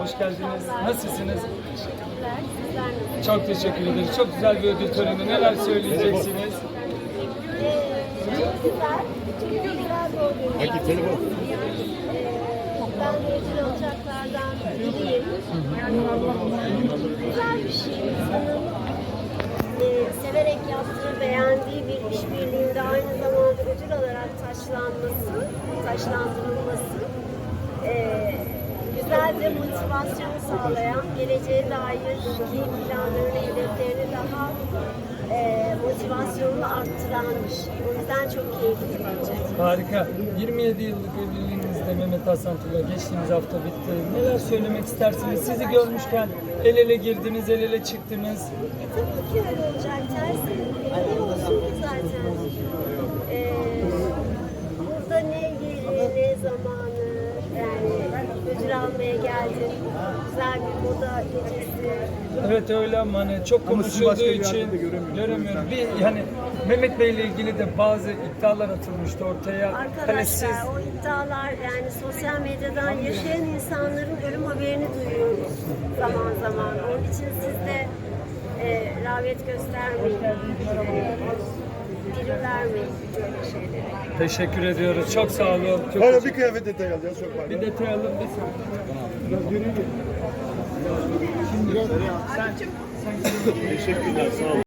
Hoş geldiniz. Nasılsınız? Teşekkürler. Sizler nasılsınız? Çok teşekkür ederiz. Çok güzel bir ödül töreni. Neler söyleyeceksiniz? Ee, çok güzel. Çok güzel bir oyun. Peki, telefon. Ee, ben de ödül alacaklardan biriyim. Güzel bir şey. İnsanın e, severek yaptığı, beğendiği bir işbirliğinde aynı zamanda ödül alarak taşlanması, taşlandırılması e, güzel de motivasyonu sağlayan, geleceğe dair ki planlarını, hedeflerini daha e, motivasyonunu arttıran bir şey. O yüzden çok keyifli bence. Harika. 27 yıllık evliliğinizde Mehmet Hasan Tula geçtiğimiz hafta bitti. Neler söylemek istersiniz? Sizi görmüşken el ele girdiniz, el ele çıktınız. E, tabii ki öyle olacak. Tersi geldim. Güzel bir moda gecesi. Evet öyle ama hani çok konuşulduğu için göremiyorum. Bir yani Mehmet Bey ile ilgili de bazı iddialar atılmıştı ortaya. Hani siz Arkadaşlar o iddialar yani sosyal medyadan yaşayan insanların ölüm haberini duyuyoruz zaman zaman. Onun için siz de e, rağbet göstermeyin, e, biri vermeyin böyle şeylere. teşekkür ediyoruz. Çok sağ olun. Çok Hala bir kıyafet detayı alacağız çok pardon. bir detay alın. Bir Teşekkürler sağ olun.